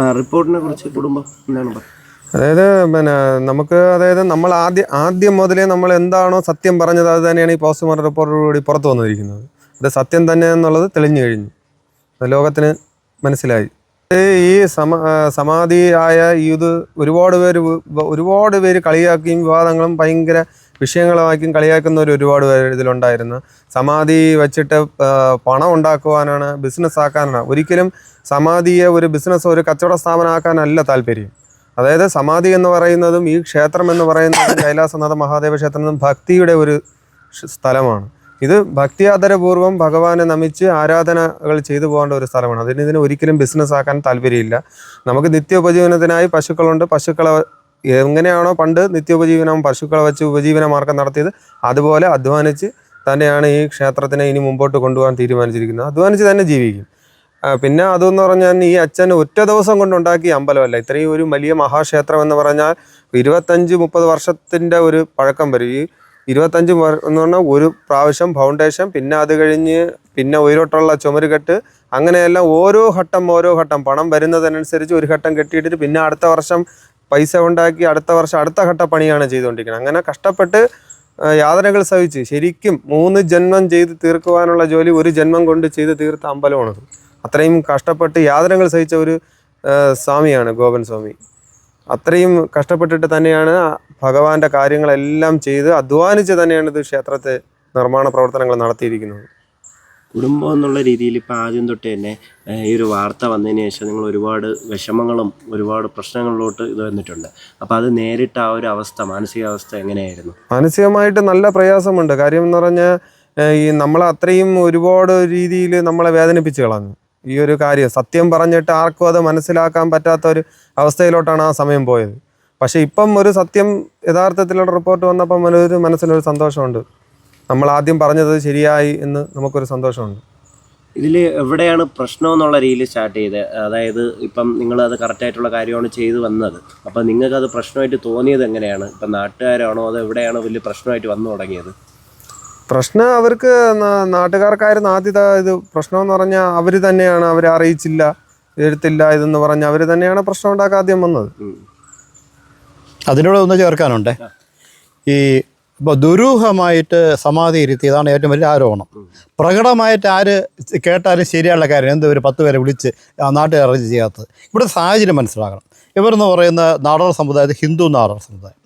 ആ റിപ്പോർട്ടിനെ കുറിച്ച് കുടുംബം എന്താണ് പറയുക? അതായത് പിന്നെ നമുക്ക് അതായത് നമ്മൾ ആദ്യം ആദ്യം മുതലേ നമ്മൾ എന്താണോ സത്യം പറഞ്ഞത് അത് തന്നെയാണ് ഈ പോസ്റ്റ്മോർട്ടം റിപ്പോർട്ടോടുകൂടി പുറത്തു വന്നിരിക്കുന്നത്. അത് സത്യം തന്നെ എന്നുള്ളത് തെളിഞ്ഞു കഴിഞ്ഞു. അത് ലോകത്തിന് മനസ്സിലായി. ഈ സമ സമാധി സമാധിയായ ഈ ഇത് ഒരുപാട് പേര് ഒരുപാട് പേര് കളിയാക്കിയും വിവാദങ്ങളും ഭയങ്കര വിഷയങ്ങളാക്കിയും കളിയാക്കുന്നവർ ഒരുപാട് പേര് ഇതിലുണ്ടായിരുന്നു. സമാധി വെച്ചിട്ട് പണം ഉണ്ടാക്കുവാനാണ് ബിസിനസ് ആക്കാനാണ്. ഒരിക്കലും സമാധിയെ ഒരു ബിസിനസ് ഒരു കച്ചവട സ്ഥാപനമാക്കാനല്ല താല്പര്യം. അതായത് സമാധി എന്ന് പറയുന്നതും ഈ ക്ഷേത്രം എന്ന് പറയുന്നതും കൈലാസനാഥ മഹാദേവ ക്ഷേത്രം എന്നും ഭക്തിയുടെ ഒരു സ്ഥലമാണ്. ഇത് ഭക്തിയാദരപൂർവം ഭഗവാനെ നമിച്ച് ആരാധനകൾ ചെയ്തു പോകേണ്ട ഒരു സ്ഥലമാണ്. അതിന് ഇതിന് ഒരിക്കലും ബിസിനസ് ആക്കാൻ താല്പര്യമില്ല. നമുക്ക് നിത്യോപജീവനത്തിനായി പശുക്കളുണ്ട്. പശുക്കളെ എങ്ങനെയാണോ പണ്ട് നിത്യോപജീവനം പശുക്കളെ വെച്ച് ഉപജീവന മാർഗം നടത്തിയത് അതുപോലെ അധ്വാനിച്ച് തന്നെയാണ് ഈ ക്ഷേത്രത്തിനെ ഇനി മുമ്പോട്ട് കൊണ്ടുപോകാൻ തീരുമാനിച്ചിരിക്കുന്നത്. അധ്വാനിച്ച് തന്നെ ജീവിക്കും. പിന്നെ അതെന്ന് പറഞ്ഞാൽ ഈ അച്ഛൻ ഒറ്റ ദിവസം കൊണ്ടുണ്ടാക്കിയ അമ്പലമല്ല. ഇത്രയും ഒരു വലിയ മഹാക്ഷേത്രം എന്ന് പറഞ്ഞാൽ ഇരുപത്തഞ്ച് മുപ്പത് വർഷത്തിന്റെ ഒരു പഴക്കം വരും. ഈ ഇരുപത്തഞ്ച് എന്ന് പറഞ്ഞാൽ ഒരു പ്രാവശ്യം ഫൗണ്ടേഷൻ പിന്നെ അത് കഴിഞ്ഞ് പിന്നെ ഉയരോട്ടുള്ള ചുമരുകെട്ട് അങ്ങനെയെല്ലാം ഓരോ ഘട്ടം ഓരോ ഘട്ടം. പണം വരുന്നതനുസരിച്ച് ഒരു ഘട്ടം കെട്ടിയിട്ടിട്ട് പിന്നെ അടുത്ത വർഷം പൈസ ഉണ്ടാക്കി അടുത്ത വർഷം അടുത്ത ഘട്ട പണിയാണ് ചെയ്തുകൊണ്ടിരിക്കുന്നത്. അങ്ങനെ കഷ്ടപ്പെട്ട് യാതനകൾ സഹിച്ച് ശരിക്കും മൂന്ന് ജന്മം ചെയ്ത് തീർക്കുവാനുള്ള ജോലി ഒരു ജന്മം കൊണ്ട് ചെയ്ത് തീർത്ത അമ്പലമാണത് അത്രയും കഷ്ടപ്പെട്ട് യാതനകൾ സഹിച്ച ഒരു സ്വാമിയാണ് ഗോപൻ സ്വാമി. അത്രയും കഷ്ടപ്പെട്ടിട്ട് തന്നെയാണ് ഭഗവാന്റെ കാര്യങ്ങളെല്ലാം ചെയ്ത് അധ്വാനിച്ച് തന്നെയാണ് ഇത് ക്ഷേത്രത്തെ നിർമ്മാണ പ്രവർത്തനങ്ങൾ നടത്തിയിരിക്കുന്നത്. കുടുംബം എന്നുള്ള രീതിയിൽ ഇപ്പോൾ ആദ്യം തൊട്ട് തന്നെ ഈ ഒരു വാർത്ത വന്നതിന് ശേഷം നിങ്ങൾ ഒരുപാട് വിഷമങ്ങളും ഒരുപാട് പ്രശ്നങ്ങളിലോട്ട് ഇത് വന്നിട്ടുണ്ട്. അപ്പോൾ അത് നേരിട്ട് ആ ഒരു അവസ്ഥ മാനസികാവസ്ഥ എങ്ങനെയായിരുന്നു? മാനസികമായിട്ട് നല്ല പ്രയാസമുണ്ട്. കാര്യം എന്ന് പറഞ്ഞാൽ ഈ നമ്മളെ അത്രയും ഒരുപാട് രീതിയിൽ നമ്മളെ വേദനിപ്പിച്ച് കളഞ്ഞു. ഈ ഒരു കാര്യം സത്യം പറഞ്ഞിട്ട് ആർക്കും അത് മനസ്സിലാക്കാൻ പറ്റാത്ത ഒരു അവസ്ഥയിലോട്ടാണ് ആ സമയം പോയത്. പക്ഷേ ഇപ്പം ഒരു സത്യം യഥാർത്ഥത്തിലുള്ള റിപ്പോർട്ട് വന്നപ്പം ഒരു മനസ്സിനൊരു സന്തോഷമുണ്ട്. നമ്മൾ ആദ്യം പറഞ്ഞത് ശരിയായി എന്ന് നമുക്കൊരു സന്തോഷമുണ്ട്. ഇതിൽ എവിടെയാണ് പ്രശ്നം എന്നുള്ള രീതിയിൽ സ്റ്റാർട്ട് ചെയ്തത് അതായത് ഇപ്പം നിങ്ങൾ അത് കറക്റ്റായിട്ടുള്ള കാര്യമാണ് ചെയ്തു വന്നത്. അപ്പം നിങ്ങൾക്ക് അത് പ്രശ്നമായിട്ട് തോന്നിയത് എങ്ങനെയാണ്? ഇപ്പം നാട്ടുകാരാണോ അത് എവിടെയാണോ വലിയ പ്രശ്നമായിട്ട് വന്നു തുടങ്ങിയത്? പ്രശ്നം അവർക്ക് നാട്ടുകാർക്കായിരുന്നു ആദ്യത്തെ ഇത് പ്രശ്നം എന്ന് പറഞ്ഞാൽ അവർ തന്നെയാണ് അവരെ അറിയിച്ചില്ല എഴുത്തില്ല ഇതെന്ന് പറഞ്ഞ് അവർ തന്നെയാണ് പ്രശ്നം ഉണ്ടാക്കാൻ ആദ്യം വന്നത്. അതിനോട് ഒന്ന് ചേർക്കാനുണ്ടേ? ഈ ഇപ്പോൾ ദുരൂഹമായിട്ട് സമാധി ഇരുത്തിയതാണ് ഏറ്റവും വലിയ ആരോപണം. പ്രകടമായിട്ട് ആര് കേട്ടാലും ശരിയുള്ള കാര്യം എന്ത് ഒരു പത്ത് പേരെ വിളിച്ച് ആ നാട്ടുകാർ ചെയ്യാത്തത്. ഇവിടെ സാഹചര്യം മനസ്സിലാക്കണം. ഇവരെന്ന് പറയുന്ന നാടക സമുദായത്തിൽ ഹിന്ദു നാടക സമുദായം.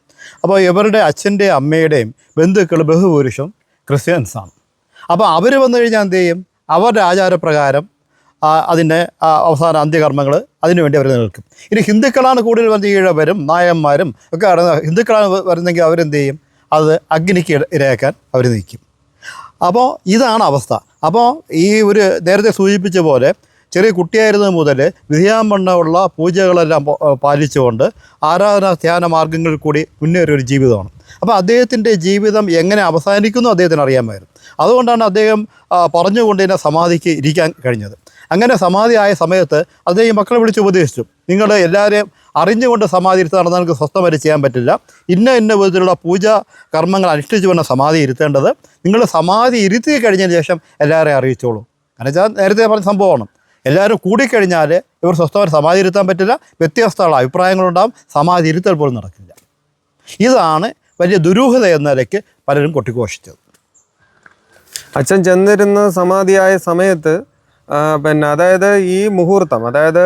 അപ്പോൾ ഇവരുടെ അച്ഛന്റെയും അമ്മയുടെയും ബന്ധുക്കൾ ബഹുഭൂരിഷം ക്രിസ്ത്യൻസാണ്. അപ്പോൾ അവർ വന്നു കഴിഞ്ഞാൽ എന്ത് ചെയ്യും? അവരുടെ ആചാരപ്രകാരം അതിന്റെ അവസാന അന്ത്യകർമ്മങ്ങൾ അതിനുവേണ്ടി അവർ നിൽക്കും ഇനി ഹിന്ദുക്കളാണ് കൂടുതൽ വന്ന് ഈഴവരും നായന്മാരും ഒക്കെ ഹിന്ദുക്കളാണ് വരുന്നതെങ്കിൽ വരുന്നെങ്കിൽ അവരെന്ത് ചെയ്യും? അത് അഗ്നിക്ക് ഇരയാക്കാൻ അവർ നീക്കും അപ്പോൾ ഇതാണ് അവസ്ഥ. അപ്പോൾ ഈ ഒരു നേരത്തെ സൂചിപ്പിച്ച പോലെ ചെറിയ കുട്ടിയായിരുന്നത് മുതൽ വിധിയാമണ്ണമുള്ള പൂജകളെല്ലാം പാലിച്ചുകൊണ്ട് ആരാധന ധ്യാന മാർഗങ്ങളിൽ കൂടി മുന്നേറിയ ഒരു ജീവിതമാണ്. അപ്പോൾ അദ്ദേഹത്തിന്റെ ജീവിതം എങ്ങനെ അവസാനിക്കുന്നു അദ്ദേഹത്തിന് അറിയാമായിരുന്നു. അതുകൊണ്ടാണ് അദ്ദേഹം പറഞ്ഞുകൊണ്ട് തന്നെ സമാധിക്ക് ഇരിക്കാൻ കഴിഞ്ഞത്. അങ്ങനെ സമാധി ആയ സമയത്ത് അദ്ദേഹം മക്കളെ വിളിച്ച് ഉപദേശിച്ചു. നിങ്ങൾ എല്ലാവരെയും അറിഞ്ഞുകൊണ്ട് സമാധി ഇരുത്താണ് നിങ്ങൾക്ക് സ്വസ്ഥമായിട്ട് ചെയ്യാൻ പറ്റില്ല. ഇന്ന ഇന്ന വിധത്തിലുള്ള പൂജ കർമ്മങ്ങൾ അനുഷ്ഠിച്ചു വേണം സമാധി ഇരുത്തേണ്ടത് നിങ്ങൾ സമാധി ഇരുത്തി കഴിഞ്ഞതിന് ശേഷം എല്ലാവരെയും അറിയിച്ചോളൂ. കാരണം വെച്ചാൽ നേരത്തെ പറഞ്ഞ സംഭവമാണ്. എല്ലാവരും കൂടിക്കഴിഞ്ഞാൽ ഇവർ സ്വസ്ഥമായി സമാധി ഇരുത്താൻ പറ്റില്ല. വ്യത്യസ്തമുള്ള അഭിപ്രായങ്ങളുണ്ടാകും സമാധി ഇരുത്തൽ പോലും നടക്കില്ല. ഇതാണ് വലിയ ദുരൂഹത എന്ന നിലയ്ക്ക് പലരും കൊട്ടിഘോഷിച്ചത്. അച്ഛൻ ചെന്നിരുന്ന സമാധിയായ സമയത്ത് പിന്നെ അതായത് ഈ മുഹൂർത്തം അതായത്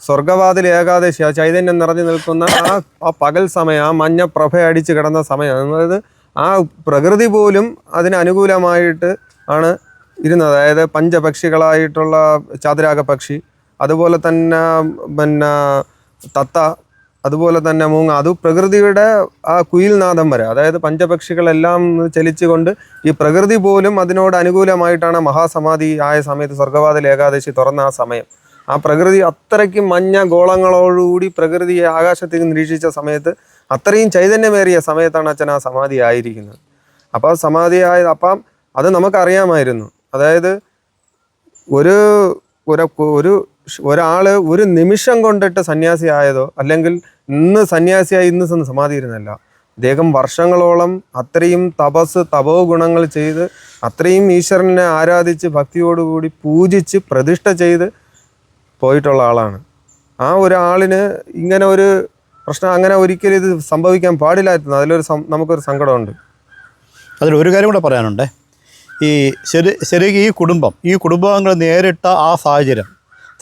സ്വർഗവാതിൽ ഏകാദശി ആ ചൈതന്യം നിറഞ്ഞു നിൽക്കുന്ന ആ ആ പകൽ സമയം ആ മഞ്ഞ പ്രഭ അടിച്ച് കിടന്ന സമയം. അതായത് ആ പ്രകൃതി പോലും അതിന് അനുകൂലമായിട്ട് ആണ് ഇരുന്നത്. അതായത് പഞ്ചപക്ഷികളായിട്ടുള്ള ചാതുരാഗ പക്ഷി അതുപോലെ തന്നെ പിന്നെ തത്ത അതുപോലെ തന്നെ മൂങ്ങ. അത് പ്രകൃതിയുടെ ആ കുയിൽനാദം വരെ. അതായത് പഞ്ചപക്ഷികളെല്ലാം ചലിച്ചുകൊണ്ട് ഈ പ്രകൃതി പോലും അതിനോട് അനുകൂലമായിട്ടാണ് മഹാസമാധി ആയ സമയത്ത് സ്വർഗവാതിൽ ഏകാദശി തുറന്ന ആ സമയം. ആ പ്രകൃതി അത്രയ്ക്ക് മഞ്ഞ ഗോളങ്ങളോടുകൂടി പ്രകൃതിയെ ആകാശത്തേക്ക് നിരീക്ഷിച്ച സമയത്ത് അത്രയും ചൈതന്യമേറിയ സമയത്താണ് അച്ഛൻ ആ സമാധി ആയിരിക്കുന്നത്. അപ്പോൾ സമാധി ആയ അപ്പം അത് നമുക്കറിയാമായിരുന്നു. അതായത് ഒരു ഒരു ഒരു ഒരാൾ ഒരു നിമിഷം കൊണ്ടിട്ട് സന്യാസി ആയതോ അല്ലെങ്കിൽ ഇന്ന് സന്യാസിയായി ഇന്ന് സമാധി ഇരുന്നല്ല. അദ്ദേഹം വർഷങ്ങളോളം അത്രയും തപസ് തപോ ഗുണങ്ങൾ ചെയ്ത് അത്രയും ഈശ്വരനെ ആരാധിച്ച് ഭക്തിയോടുകൂടി പൂജിച്ച് പ്രതിഷ്ഠ ചെയ്ത് പോയിട്ടുള്ള ആളാണ്. ആ ഒരാളിന് ഇങ്ങനെ ഒരു പ്രശ്നം അങ്ങനെ ഒരിക്കലും ഇത് സംഭവിക്കാൻ പാടില്ലായിരുന്നു. അതിലൊരു നമുക്കൊരു സങ്കടമുണ്ട്. അതിൽ ഒരു കാര്യം കൂടെ പറയാനുണ്ട്. ഈ ശരി ശരിക്കും ഈ കുടുംബം ഈ കുടുംബാംഗങ്ങൾ നേരിട്ട ആ സാഹചര്യം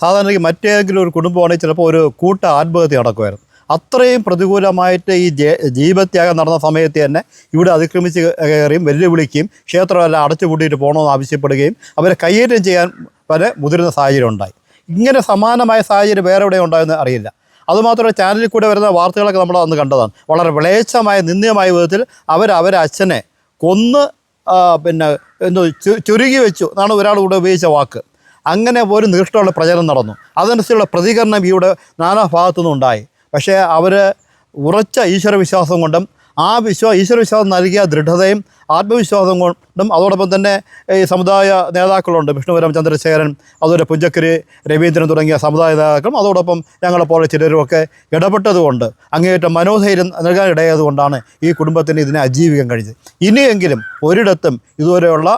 സാധാരണ മറ്റേതെങ്കിലും ഒരു കുടുംബമാണെങ്കിൽ ചിലപ്പോൾ ഒരു കൂട്ട ആത്മഹത്യ നടക്കുമായിരുന്നു. അത്രയും പ്രതികൂലമായിട്ട് ഈ ജീവത്യാഗം നടന്ന സമയത്ത് തന്നെ ഇവിടെ അതിക്രമിച്ച് കയറിയും വെല്ലുവിളിക്കുകയും ക്ഷേത്രമെല്ലാം അടച്ചുപൂട്ടിയിട്ട് പോകണമെന്ന് ആവശ്യപ്പെടുകയും അവരെ കയ്യേറ്റം ചെയ്യാൻ വരെ മുതിരുന്ന സാഹചര്യം ഉണ്ടായി. ഇങ്ങനെ സമാനമായ സാഹചര്യം വേറെ എവിടെ ഉണ്ടായെന്ന് അറിയില്ല. അതുമാത്രമല്ല ചാനലിൽ കൂടെ വരുന്ന വാർത്തകളൊക്കെ നമ്മൾ അന്ന് കണ്ടതാണ്. വളരെ വിളേച്ഛമായ നിന്ദ്യമായ വിധത്തിൽ അവർ അവരെ അച്ഛനെ കൊന്ന് പിന്നെ എന്തോ ചുരുക്കി വെച്ചു. എന്നാണ് ഒരാൾ കൂടെ ഉപയോഗിച്ച വാക്ക്. അങ്ങനെ ഒരു നിഷ്ഠമുള്ള പ്രചരണം നടന്നു. അതനുസരിച്ചുള്ള പ്രതികരണം ഇവിടെ നാനാ ഭാഗത്തുനിന്നുണ്ടായി. പക്ഷേ അവർ ഉറച്ച ഈശ്വരവിശ്വാസം കൊണ്ടും ആ വിശ്വാസം ഈശ്വരവിശ്വാസം നൽകിയ ദൃഢതയും ആത്മവിശ്വാസം കൊണ്ടും അതോടൊപ്പം തന്നെ ഈ സമുദായ നേതാക്കളുണ്ട്. വിഷ്ണുപുരം ചന്ദ്രശേഖരൻ അതുപോലെ പുഞ്ചക്കരി രവീന്ദ്രൻ തുടങ്ങിയ സമുദായ നേതാക്കളും അതോടൊപ്പം ഞങ്ങളെപ്പോലെ ചിലരുമൊക്കെ ഇടപെട്ടതുകൊണ്ട് അങ്ങേയറ്റം മനോധൈര്യം നൽകാൻ ഇടയായതുകൊണ്ടാണ് ഈ കുടുംബത്തിന് ഇതിനെ അജീവിക്കാൻ കഴിഞ്ഞത്. ഇനിയെങ്കിലും ഒരിടത്തും ഇതുവരെയുള്ള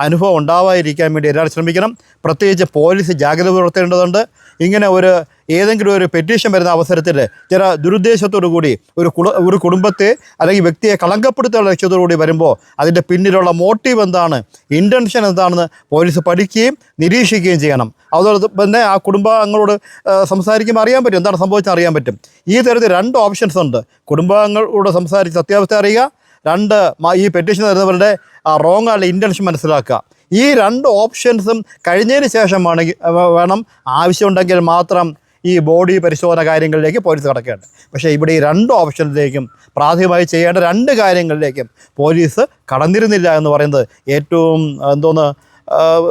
അനുഭവം ഉണ്ടാവാതിരിക്കാൻ വേണ്ടി എല്ലാവരും ശ്രമിക്കണം. പ്രത്യേകിച്ച് പോലീസ് ജാഗ്രത പുലർത്തേണ്ടതുണ്ട്. ഇങ്ങനെ ഒരു ഏതെങ്കിലും ഒരു പെറ്റീഷൻ വരുന്ന അവസരത്തിൽ ചില ദുരുദ്ദേശത്തോടു കൂടി ഒരു ഒരു കുടുംബത്തെ അല്ലെങ്കിൽ വ്യക്തിയെ കളങ്കപ്പെടുത്തുന്ന ലക്ഷ്യത്തോടു കൂടി വരുമ്പോൾ അതിന്റെ പിന്നിലുള്ള മോട്ടീവ് എന്താണ് ഇന്റൻഷൻ എന്താണെന്ന് പോലീസ് പഠിക്കുകയും നിരീക്ഷിക്കുകയും ചെയ്യണം. അതോടൊപ്പം തന്നെ ആ കുടുംബാംഗങ്ങളോട് സംസാരിക്കുമ്പോൾ അറിയാൻ പറ്റും എന്താണ് സംഭവിച്ചത് അറിയാൻ പറ്റും. ഈ തരത്തിൽ രണ്ട് ഓപ്ഷൻസ് ഉണ്ട്. കുടുംബാംഗങ്ങളോട് സംസാരിച്ച് സത്യാവസ്ഥ അറിയുക രണ്ട് ഈ പെറ്റീഷൻ തരുന്നവരുടെ റോങ് ആയിട്ടുള്ള ഇന്റൻഷൻ മനസ്സിലാക്കുക. ഈ രണ്ട് ഓപ്ഷൻസും കഴിഞ്ഞതിന് ശേഷം വേണമെങ്കിൽ വേണം ആവശ്യമുണ്ടെങ്കിൽ മാത്രം ഈ ബോഡി പരിശോധന കാര്യങ്ങളിലേക്ക് പോലീസ് കടക്കേണ്ടത്. പക്ഷേ ഇവിടെ ഈ രണ്ട് ഓപ്ഷനിലേക്കും പ്രാഥമികമായി ചെയ്യേണ്ട രണ്ട് കാര്യങ്ങളിലേക്കും പോലീസ് കടന്നിരുന്നില്ല എന്ന് പറയുന്നത് ഏറ്റവും എന്തോന്ന്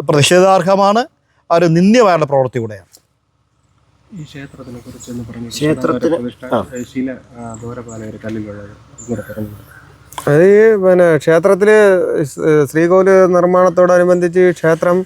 പ്രതിഷേധാർഹമാണ് ഒരു നിന്ദ്യമായുള്ള പ്രവൃത്തി കൂടെയാണ്. ഈ ക്ഷേത്രത്തിനെ കുറിച്ച് പറഞ്ഞു ക്ഷേത്രത്തിന്. ശീല ദൂരപാലകർ കല്ലിലുള്ളത് ഇങ്ങോട്ട് പറഞ്ഞു അത് പിന്നെ ക്ഷേത്രത്തിൽ ശ്രീകോവിൽ നിർമ്മാണത്തോടനുബന്ധിച്ച് ക്ഷേത്രം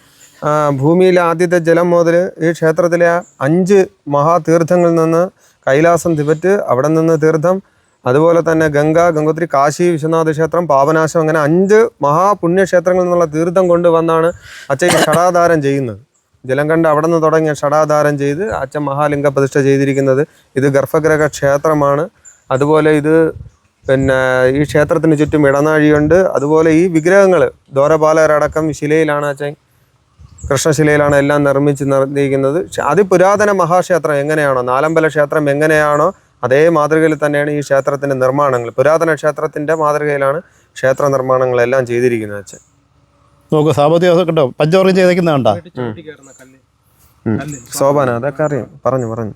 ഭൂമിയിലെ ആദ്യത്തെ ജലം മുതൽ ഈ ക്ഷേത്രത്തിലെ അഞ്ച് മഹാതീർത്ഥങ്ങളിൽ നിന്ന് കൈലാസം തിബറ്റ് അവിടെ നിന്ന് തീർത്ഥം അതുപോലെ തന്നെ ഗംഗ ഗംഗോത്രി കാശി വിശ്വനാഥ ക്ഷേത്രം പാപനാശം അങ്ങനെ അഞ്ച് മഹാപുണ്യക്ഷേത്രങ്ങളിൽ നിന്നുള്ള തീർത്ഥം കൊണ്ടുവന്നാണ് അച്ഛൻ ഷടാധാരം ചെയ്യുന്നത്. ജലം കണ്ട് അവിടെ നിന്ന് തുടങ്ങിയ ഷടാധാരം ചെയ്ത് അച്ഛൻ മഹാലിംഗ പ്രതിഷ്ഠ ചെയ്തിരിക്കുന്നത് ഇത് ഗർഭഗ്രഹ ക്ഷേത്രമാണ്. അതുപോലെ ഇത് പിന്നെ ഈ ക്ഷേത്രത്തിന് ചുറ്റും ഇടനാഴിയുണ്ട്. അതുപോലെ ഈ വിഗ്രഹങ്ങൾ ദോരപാലകരടക്കം ശിലയിലാണ് അച്ഛൻ കൃഷ്ണശിലയിലാണ് എല്ലാം നിർമ്മിച്ച് നിർത്തിയിരിക്കുന്നത് അതിപുരാതന മഹാക്ഷേത്രം എങ്ങനെയാണോ നാലമ്പല ക്ഷേത്രം എങ്ങനെയാണോ അതേ മാതൃകയിൽ തന്നെയാണ് ഈ ക്ഷേത്രത്തിന്റെ നിർമ്മാണങ്ങൾ. പുരാതന ക്ഷേത്രത്തിന്റെ മാതൃകയിലാണ് ക്ഷേത്ര നിർമ്മാണങ്ങളെല്ലാം ചെയ്തിരിക്കുന്നത് അച്ഛൻ. നോക്ക് സാമ്പത്തിക കണ്ടോ? പഞ്ചവർഗം ചെയ്തേക്കുന്ന കണ്ടോ കയറുന്ന അതൊക്കെ അറിയാം. പറഞ്ഞു പറഞ്ഞു.